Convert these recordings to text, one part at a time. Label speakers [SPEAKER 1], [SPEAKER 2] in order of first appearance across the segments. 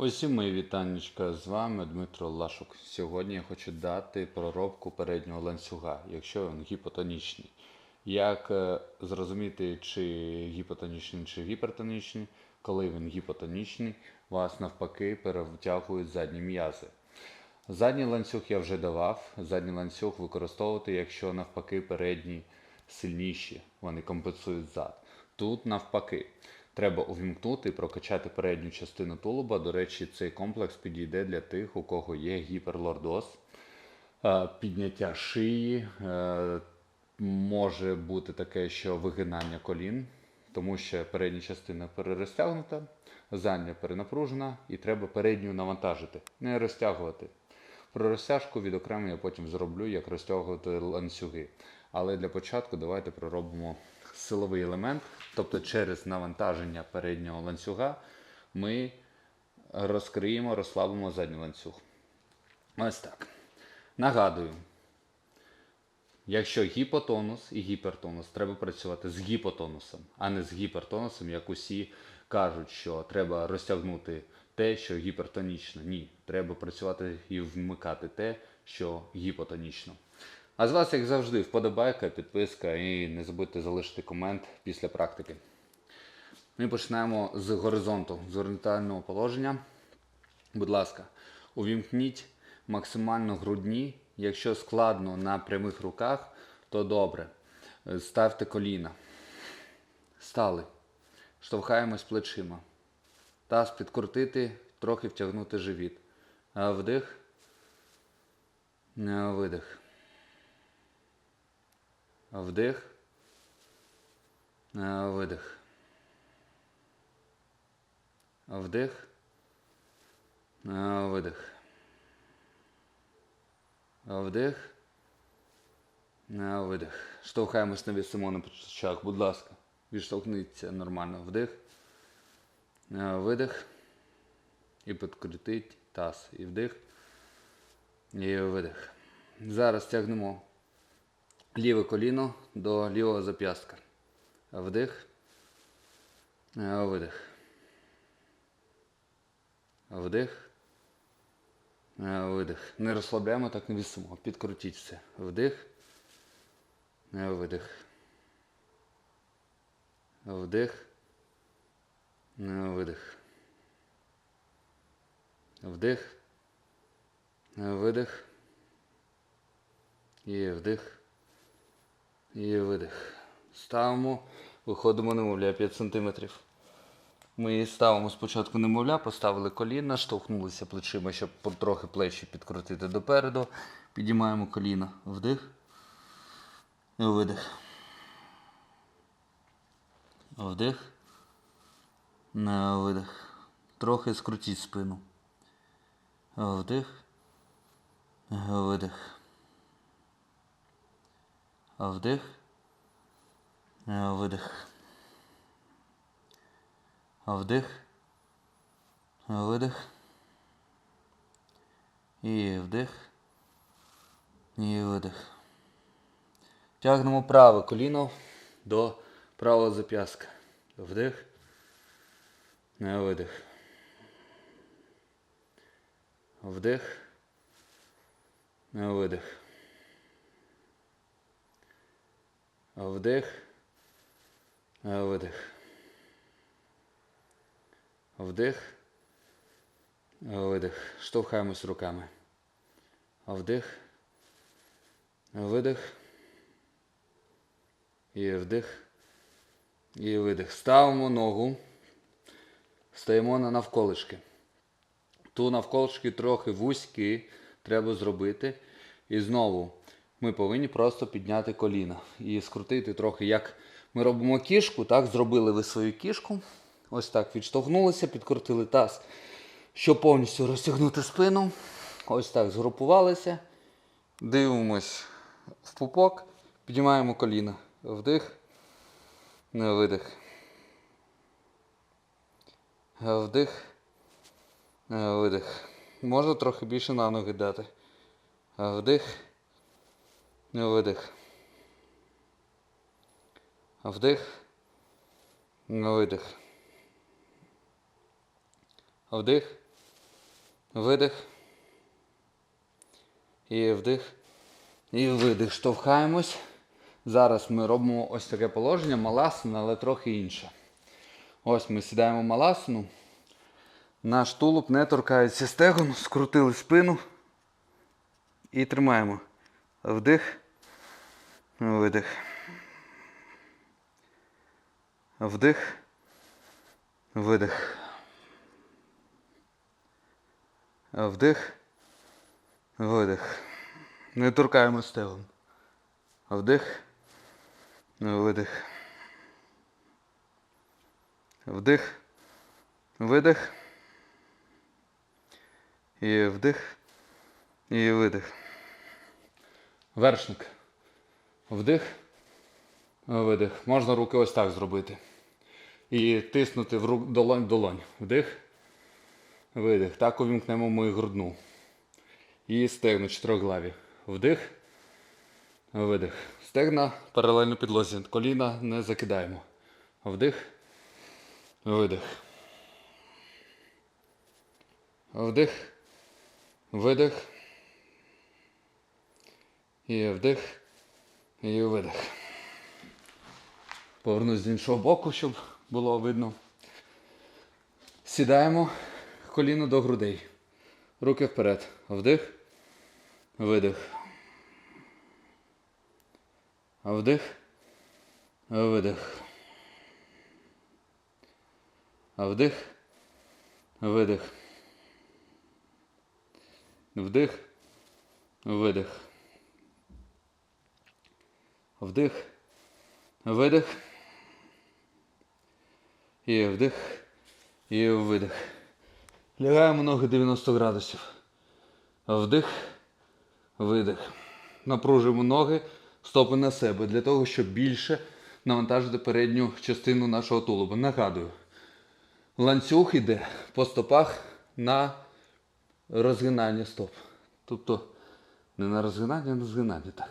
[SPEAKER 1] Усім мої вітаннячка, з вами Дмитро Лашук. Сьогодні я хочу дати проробку переднього ланцюга, якщо він гіпотонічний. Як е, зрозуміти, чи гіпотонічний, чи гіпертонічний, коли він гіпотонічний, вас навпаки перевтягують задні м'язи. Задній ланцюг я вже давав. Задній ланцюг використовувати, якщо навпаки передні сильніші, вони компенсують зад. Тут навпаки. Треба увімкнути і прокачати передню частину тулуба. До речі, цей комплекс підійде для тих, у кого є гіперлордоз, Е, підняття шиї. е, Може бути таке, що вигинання колін, тому що передня частина перерозтягнута, задня перенапружена і треба передню навантажити, не розтягувати. Про розтяжку відокремо я потім зроблю, як розтягувати ланцюги. Але для початку давайте проробимо силовий елемент, тобто через навантаження переднього ланцюга ми розкриємо, розслабимо задній ланцюг. Ось так. Нагадую, якщо гіпотонус і гіпертонус, треба працювати з гіпотонусом, а не з гіпертонусом, як усі кажуть, що треба розтягнути те, що гіпертонічно. Ні, треба працювати і вмикати те, що гіпотонічно. А з вас, як завжди, вподобайка, підписка і не забудьте залишити комент після практики. Ми почнемо з горизонту, з горизонтального положення. Будь ласка, увімкніть максимально грудні. Якщо складно на прямих руках, то добре. Ставте коліна. Стали. Штовхаємось плечима. Таз підкрутити, трохи втягнути живіт. Вдих. Видих. Вдих. Е, Видих. Вдих. Е, Видих. Вдих. Е, Видих. Штовхаємось на вісимо на плечах, будь ласка. Відштовхніться нормально. Вдих. Видих. І підкрутить таз. І вдих. І видих. Зараз тягнемо ліве коліно до лівого зап'ястка. Вдих. Е, Видих. Вдих. Е, Видих. Не розслабляємо, так не вісимо. Підкрутіть все. Вдих. Е, Видих. Вдих. Видих. Вдих. Видих. І вдих. І видих. Ставимо. Виходимо немовля 5 см. Ми ставимо спочатку немовля, поставили коліна, штовхнулися плечима, щоб трохи плечі підкрутити допереду. Підіймаємо коліна. Вдих. І видих. Вдих. На видих. Трохи скрутіть спину. Вдих. Видих. Вдих. Видих. Вдих. Видих. І вдих. І видих. Тягнемо праве коліно до правого зап'ястка. Вдих. Видих. Вдих. Видих. Вдих. Видих. Вдих. Видих. Штовхаємось руками. Вдих. Видих. І вдих. І видих. Ставимо ногу. Стаємо на навколишки. Ту навколишки трохи вузькі треба зробити. І знову ми повинні просто підняти коліна і скрутити трохи, як ми робимо кішку, так, зробили ви свою кішку. Ось так відштовхнулися, підкрутили таз, щоб повністю розтягнути спину. Ось так згрупувалися. Дивимось в пупок, піднімаємо коліна. Вдих, видих. Вдих, видих. Можна трохи більше на ноги дати. Вдих, видих. Вдих, видих. Вдих, видих. І вдих. І видих. Штовхаємось. Зараз ми робимо ось таке положення, маласана, але трохи інше. Ось ми сідаємо маласану. Наш тулуб не торкається стегон, скрутили спину і тримаємо. Вдих, видих. Вдих, видих. Вдих, видих. Не торкаємо стегон. Вдих, видих. Вдих, видих. І вдих. І видих. Вершник. Вдих. Видих. Можна руки ось так зробити. І тиснути в рук долонь долонь. Вдих. Видих. Так увімкнемо ми грудну. І стегна чотириглаві. Вдих. Видих. Стегна паралельно підлозі. Коліна не закидаємо. Вдих. Видих. Вдих. Видих. І вдих. І видих. Повернусь з іншого боку, щоб було видно. Сідаємо коліно до грудей. Руки вперед. Вдих. Видих. Вдих. Видих. Вдих. Видих. Вдих. Видих. Вдих. Видих. І вдих. І видих. Лягаємо ноги 90 градусів. Вдих. Видих. Напружуємо ноги, стопи на себе для того, щоб більше навантажити передню частину нашого тулуба. Нагадую, ланцюг іде по стопах на розгинання стоп. Тобто не на розгинання, а на згинання. Так.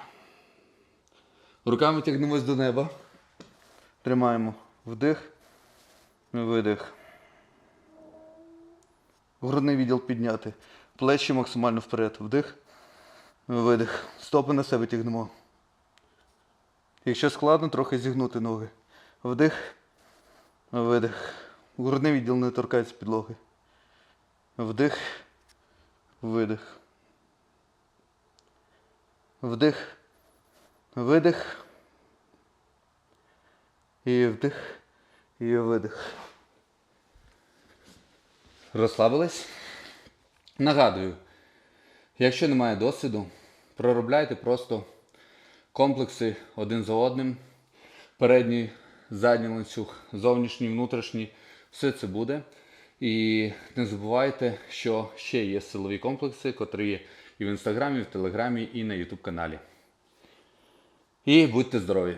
[SPEAKER 1] Руками тягнемось до неба. Тримаємо. Вдих. Видих. Грудний відділ підняти. Плечі максимально вперед. Вдих. Видих. Стопи на себе тягнемо. Якщо складно, трохи зігнути ноги. Вдих. Видих. Грудний відділ не торкається підлоги. Вдих. Видих. Вдих. Видих. І вдих. І видих. Розслабились? Нагадую, якщо немає досвіду, проробляйте просто комплекси один за одним. Передній, задній ланцюг, зовнішній, внутрішній. Все це буде. І не забувайте, що ще є силові комплекси, котрі є і в інстаграмі, і в телеграмі, і на ютуб каналі. І будьте здорові!